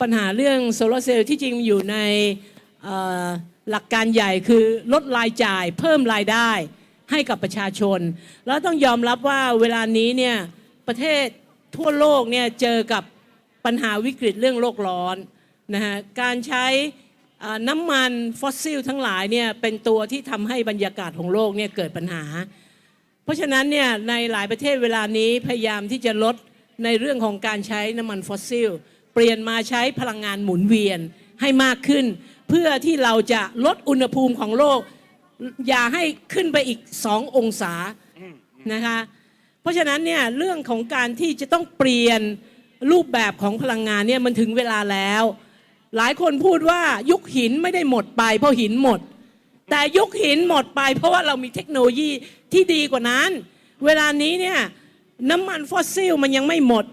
ปัญหาเรื่องโซลาร์เซลล์ที่จริงอยู่ในหลักการใหญ่คือลดรายจ่ายเพิ่มรายได้ให้กับประชาชน แล้วต้องยอมรับว่าเวลานี้เนี่ยประเทศทั่วโลกเนี่ยเจอกับปัญหาวิกฤตเรื่องโลกร้อนนะฮะการใช้น้ำมันฟอสซิลทั้งหลายเนี่ยเป็นตัวที่ทำให้บรรยากาศของโลกเนี่ยเกิดปัญหา เพราะฉะนั้นเนี่ยในหลายประเทศเวลานี้พยายามที่จะลดในเรื่องของการใช้น้ำมันฟอสซิล เปลี่ยนมาใช้พลังงานหมุนเวียนให้มากขึ้น เพื่อที่เราจะลดอุณหภูมิของโลก อย่าให้ขึ้นไปอีก2องศานะคะเพราะฉะนั้นเนี่ยเรื่องของการที่จะต้องเปลี่ยนรูปแบบของพลังงานเนี่ยมันถึงเวลาแล้ว หลายคนพูดว่ายุคหินไม่ได้หมดไป เพราะหินหมด แต่ยุคหินหมดไป เพราะว่าเรามีเทคโนโลยีที่ดีกว่านั้น เวลานี้เนี่ยน้ำมันฟอสซิลมันยังไม่หมด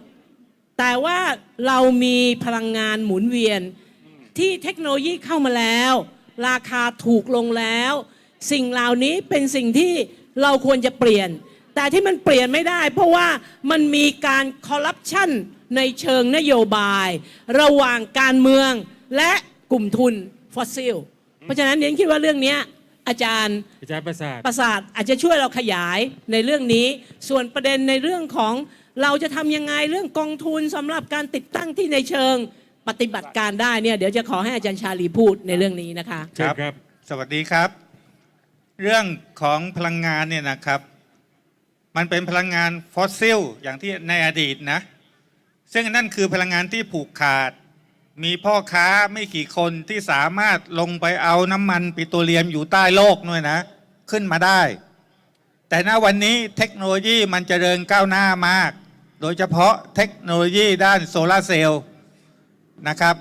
แต่ว่าเรามีพลังงานหมุนเวียน ที่เทคโนโลยีเข้ามาแล้ว ราคาถูกลงแล้ว สิ่งเหล่านี้เป็นสิ่งที่เราควรจะเปลี่ยน แต่ที่มันเปลี่ยนไม่ได้ เพราะว่ามันมีการคอร์รัปชันในเชิงนโยบาย ระหว่างการเมืองและกลุ่มทุนฟอสซิล เพราะฉะนั้นเรียนคิดว่าเรื่องเนี้ยอาจารย์อาจารย์ประสาทประสาทอาจจะช่วยเราขยายในเรื่องนี้ ส่วนประเด็นในเรื่องของ เราจะทำยังไงเรื่องกองทุนสำหรับการติดตั้งที่ในเชิงปฏิบัติการได้เนี่ยเดี๋ยวจะขอให้อาจารย์ชาลีพูดในเรื่องนี้นะคะ เชิญครับ สวัสดีครับ เรื่องของพลังงานเนี่ยนะครับ มันเป็นพลังงานฟอสซิลอย่างที่ในอดีตนะ ซึ่งนั่นคือพลังงานที่ผูกขาด มีพ่อค้าไม่กี่คนที่สามารถลงไปเอาน้ำมันปิโตรเลียมอยู่ใต้โลกด้วยนะ ขึ้นมาได้ แต่ณวันนี้เทคโนโลยีมันเจริญก้าวหน้ามาก โดยเฉพาะเทคโนโลยีด้านโซลาร์เซลล์นะครับ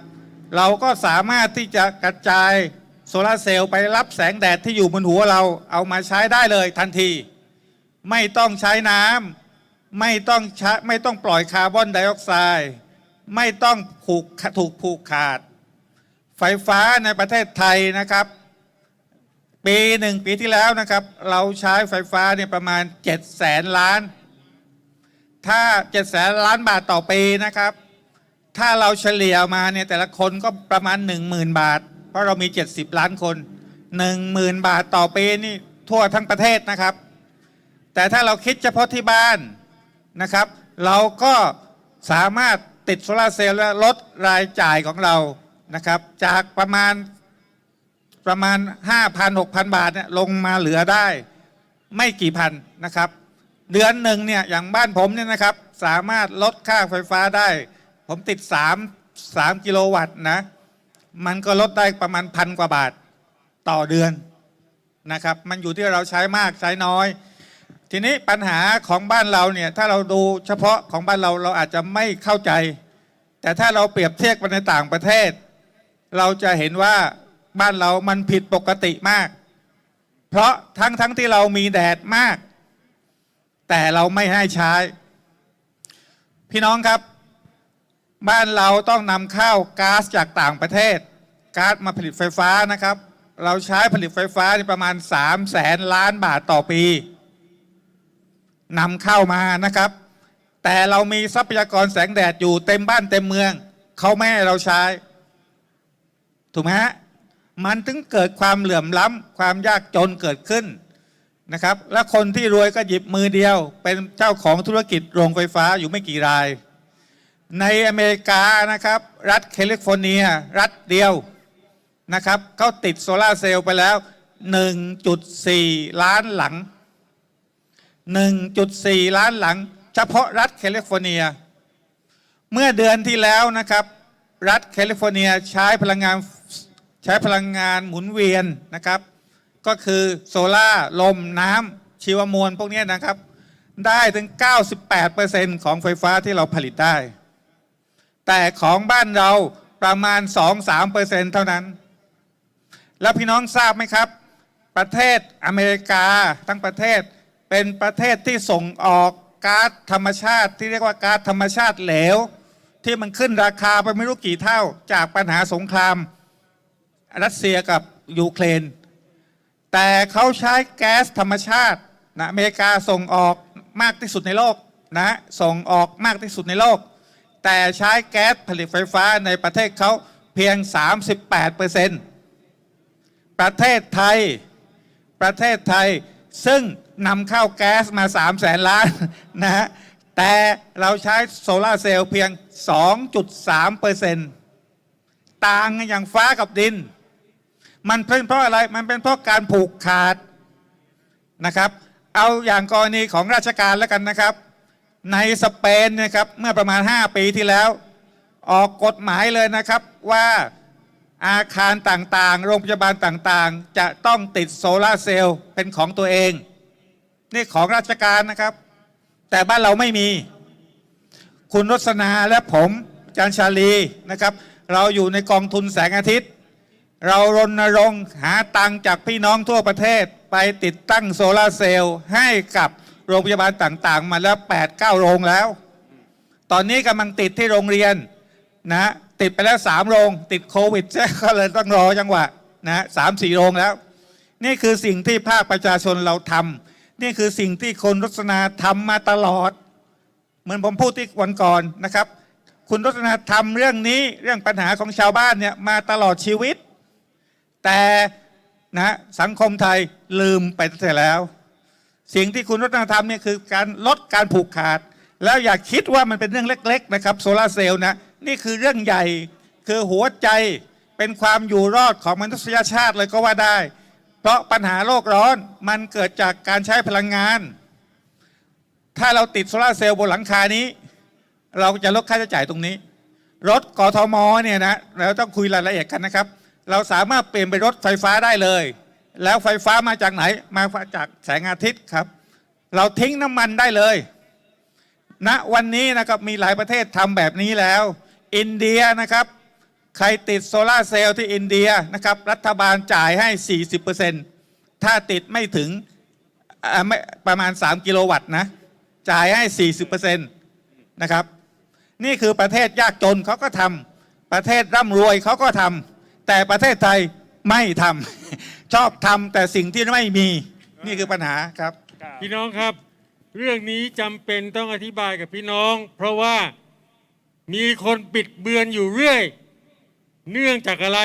เราก็สามารถที่จะกระจายโซลาร์เซลล์ไปรับแสงแดดที่อยู่บนหัวเราเอามาใช้ได้เลยทันที ไม่ต้องใช้น้ำไม่ต้องใช้ไม่ต้องปล่อยคาร์บอนไดออกไซด์ไม่ต้องผูกถูกผูกขาด ไฟฟ้าในประเทศไทยนะครับ ปีหนึ่งปีที่แล้วนะครับ เราใช้ไฟฟ้าเนี่ยประมาณ7แสนล้าน ถ้า7แสนล้านบาทต่อปีนะครับ ถ้าเราเฉลี่ยมาเนี่ยแต่ละคนก็ประมาณ 10,000 บาท เพราะเรามี 70 ล้านคน 10,000 บาทต่อปีนี่ทั่วทั้งประเทศนะครับ แต่ถ้าเราคิดเฉพาะที่บ้านนะครับ เราก็สามารถติดโซลาร์เซลล์และลดรายจ่ายของเรานะครับ จากประมาณประมาณ 5,000 6,000 บาทเนี่ยลงมาเหลือได้ไม่กี่พันนะครับ เดือนหนึ่งเนี่ยอย่างบ้านผมเนี่ยนะครับ สามารถลดค่าไฟฟ้าได้ ผมติด3 3กิโลวัตต์นะ มันก็ลดได้ประมาณพันกว่าบาทต่อเดือนนะครับ มันอยู่ที่เราใช้มากใช้น้อย ทีนี้ปัญหาของบ้านเราเนี่ยถ้าเราดูเฉพาะของบ้านเราเราอาจจะไม่เข้าใจ แต่ถ้าเราเปรียบเทียบกันในต่างประเทศ เราจะเห็นว่าบ้านเรามันผิดปกติมาก เพราะทั้งทั้งที่เรามีแดดมาก แต่เราไม่ให้ใช้ พี่น้องครับ บ้านเราต้องนำเข้าก๊าซจากต่างประเทศก๊าซมาผลิตไฟฟ้านะครับ เราใช้ผลิตไฟฟ้าประมาณ3 0 0แสนล้านบาทต่อปีนำเข้ามานะครับ แต่เรามีทรัพยากรแสงแดดอยู่เต็มบ้านเต็มเมือง เขาไม่ให้เราใช้ ถูกไหมฮะ มันถึงเกิดความเหลื่อมล้ำความยากจนเกิดขึ้น นะครับ และคนที่รวยก็หยิบมือเดียว เป็นเจ้าของธุรกิจโรงไฟฟ้าอยู่ไม่กี่ราย ในอเมริกานะครับ รัฐแคลิฟอร์เนีย รัฐเดียวนะครับเขาติดโซลาร์เซลล์ไปแล้ว 1.4 ล้านหลัง 1.4 ล้านหลัง เฉพาะรัฐแคลิฟอร์เนีย เมื่อเดือนที่แล้วนะครับ รัฐแคลิฟอร์เนียใช้พลังงานใช้พลังงานหมุนเวียนนะครับ ก็คือโซล่าลมน้ำชีวมวลพวกนี้นะครับ ได้ถึง 98%ของไฟฟ้าที่เราผลิตได้ แต่ของบ้านเราประมาณ 2-3%เท่านั้น แล้วพี่น้องทราบไหมครับ ประเทศอเมริกาทั้งประเทศเป็นประเทศที่ส่งออกก๊าซธรรมชาติ ที่เรียกว่าก๊าซธรรมชาติเหลว ที่มันขึ้นราคาไปไม่รู้กี่เท่า จากปัญหาสงคราม รัสเซียกับยูเครน แต่เขาใช้แก๊สธรรมชาตินะอเมริกาส่งออกมากที่สุดในโลกนะส่งออกมากที่สุดในโลก แต่ใช้แก๊สผลิตไฟฟ้าในประเทศเขาเพียง 38เปอร์เซ็นต์ประเทศไทยประเทศไทยซึ่งนำเข้าแก๊สมา3แสนล้านนะฮะแต่เราใช้โซลาร์เซลล์เพียง 2.3เปอร์เซ็นต์ต่างอย่างฟ้ากับดิน มันเป็นเพราะอะไรมันเป็นเพราะการผูกขาดนะครับ เอาอย่างกรณีของราชการแล้วกันนะครับ ในสเปนนะครับเมื่อประมาณ 5 ปีที่แล้ว ออกกฎหมายเลยนะครับว่าอาคารต่างๆ โรงพยาบาลต่างๆ จะต้องติดโซลาร์เซลล์เป็นของตัวเอง นี่ของราชการนะครับ แต่บ้านเราไม่มี คุณรสนาและผมอาจารย์ชาลีนะครับ เราอยู่ในกองทุนแสงอาทิตย์ เรารณรงค์หาตังค์จากพี่น้องทั่วประเทศไปติดตั้งโซลาร์เซลล์ให้กับโรงพยาบาลต่างๆ มาแล้ว8-9 โรงแล้ว ตอนนี้กำลังติดที่โรงเรียนนะติดไปแล้ว3โรง ติดโควิดใช่ก็เลยต้องรอจังหวะนะสามสี่โรงแล้ว นี่คือสิ่งที่ภาคประชาชนเราทำนี่คือสิ่งที่คนรสนาทำมาตลอด เหมือนผมพูดที่วันก่อนนะครับ คุณรสนาทำเรื่องนี้เรื่องปัญหาของชาวบ้านเนี่ยมาตลอดชีวิต แต่นะสังคมไทยลืมไปตั้งแต่แล้ว สิ่งที่คุณรัตนธรรมเนี่ยคือการลดการผูกขาด แล้วอย่าคิดว่ามันเป็นเรื่องเล็ก ๆ นะครับโซลาเซลล์นะนี่คือเรื่องใหญ่คือหัวใจเป็นความอยู่รอดของมนุษยชาติเลยก็ว่าได้ เพราะปัญหาโลกร้อนมันเกิดจากการใช้พลังงาน ถ้าเราติดโซลาเซลล์บนหลังคานี้ เราจะลดค่าใช้จ่ายตรงนี้ รถกทมเนี่ยนะเราต้องคุยรายละเอียดกันนะครับ เราสามารถเปลี่ยนเป็นรถไฟฟ้าได้เลย แล้วไฟฟ้ามาจากไหน มาจากแสงอาทิตย์ครับ เราทิ้งน้ำมันได้เลยณวันนี้นะครับมีหลายประเทศทำแบบนี้แล้ว อินเดียนะครับ ใครติดโซลาเซลล์ที่อินเดียนะครับ รัฐบาลจ่ายให้ 40%ถ้าติดไม่ถึงประมาณ 3 กิโลวัตต์นะ จ่ายให้ 40%นะครับ นี่คือประเทศยากจนเขาก็ทำประเทศร่ำรวยเขาก็ทำ แต่ประเทศไทยไม่ทำ ชอบทำแต่สิ่งที่ไม่มีนี่คือปัญหาครับ พี่น้องครับ เรื่องนี้จำเป็นต้องอธิบายกับพี่น้อง เพราะว่ามีคนปิดเบือนอยู่เรื่อย เนื่องจากอะไร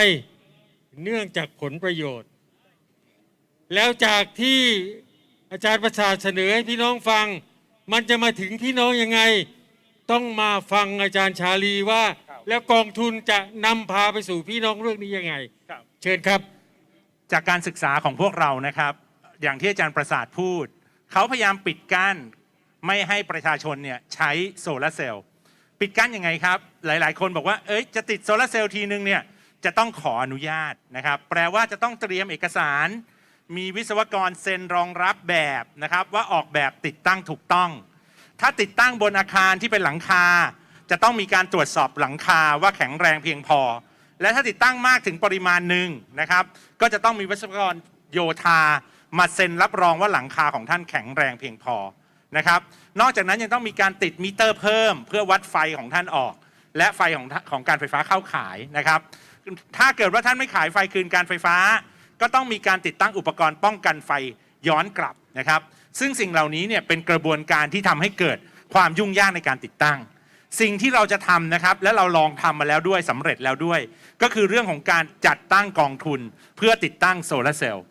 เนื่องจากผลประโยชน์ แล้วจากที่อาจารย์ประชาเสนอให้พี่น้องฟัง มันจะมาถึงพี่น้องยังไง ต้องมาฟังอาจารย์ชาลีว่า แล้วกองทุนจะนำพาไปสู่พี่น้องเรื่องนี้ยังไง เชิญครับ จากการศึกษาของพวกเรานะครับ อย่างที่อาจารย์ประสาทพูด เขาพยายามปิดกั้นไม่ให้ประชาชนเนี่ยใช้โซลาร์เซลล์ปิดกั้นยังไงครับ หลายๆ คนบอกว่า เอ้ยจะติดโซลาร์เซลล์ทีนึงเนี่ยจะต้องขออนุญาตนะครับ แปลว่าจะต้องเตรียมเอกสาร มีวิศวกรเซ็นรองรับแบบนะครับ ว่าออกแบบติดตั้งถูกต้อง ถ้าติดตั้งบนอาคารที่เป็นหลังคา จะต้องมีการตรวจสอบหลังคาว่าแข็งแรงเพียงพอ และถ้าติดตั้งมากถึงปริมาณหนึ่งนะครับ ก็จะต้องมีวิศวกรโยธามาเซ็นรับรองว่าหลังคาของท่านแข็งแรงเพียงพอนะครับ นอกจากนั้นยังต้องมีการติดมิเตอร์เพิ่ม เพื่อวัดไฟของท่านออก และไฟของของการไฟฟ้าเข้าขายนะครับ ถ้าเกิดว่าท่านไม่ขายไฟคืนการไฟฟ้า ก็ต้องมีการติดตั้งอุปกรณ์ป้องกันไฟย้อนกลับนะครับ ซึ่งสิ่งเหล่านี้เนี่ยเป็นกระบวนการที่ทำให้เกิดความยุ่งยากในการติดตั้ง สิ่งที่เราจะทำนะครับ และเราลองทำมาแล้วด้วยสำเร็จแล้วด้วย ก็คือเรื่องของการจัดตั้งกองทุนเพื่อติดตั้งโซลาร์เซลล์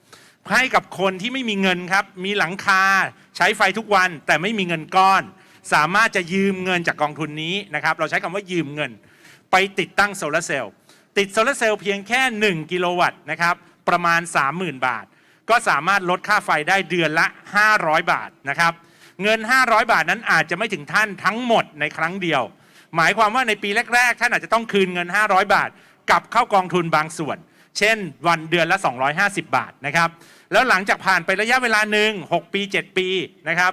ให้กับคนที่ไม่มีเงินครับ มีหลังคาใช้ไฟทุกวันแต่ไม่มีเงินก้อน สามารถจะยืมเงินจากกองทุนนี้นะครับ เราใช้คำว่ายืมเงิน ไปติดตั้งโซลาร์เซลล์ติดโซลาร์เซลล์เพียงแค่ 1 กิโลวัตต์นะครับ ประมาณ 30,000 บาท ก็สามารถลดค่าไฟได้เดือนละ 500 บาทนะครับ เงิน 500 บาทนั้นอาจจะไม่ถึงท่านทั้งหมดในครั้งเดียว หมายความว่าในปีแรก ๆ ท่านอาจจะต้องคืนเงิน 500 บาทกลับเข้ากองทุนบางส่วน เช่น วันเดือนละ 250 บาทนะครับแล้วหลังจากผ่านไประยะเวลาหนึ่ง6 ปี 7 ปีนะครับ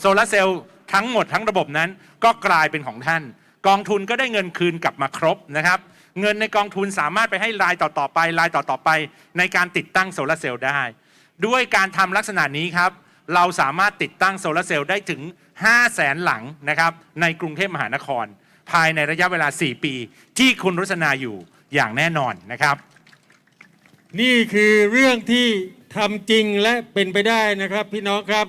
โซลาร์เซลล์ทั้งหมดทั้งระบบนั้นก็กลายเป็นของท่าน กองทุนก็ได้เงินคืนกลับมาครบนะครับเงินในกองทุนสามารถไปให้รายต่อๆไปรายต่อๆไป ในการติดตั้งโซลาร์เซลล์ได้ ด้วยการทำลักษณะนี้ครับ เราสามารถติดตั้งโซลาร์เซลล์ได้ถึง 5 0 0แสนหลังนะครับในกรุงเทพมหานคร ภายในระยะเวลา 4 ปี ที่คุณรุษนาอยู่อย่างแน่นอนนะครับ นี่คือเรื่องที่ทำจริงและเป็นไปได้นะครับพี่น้องครับ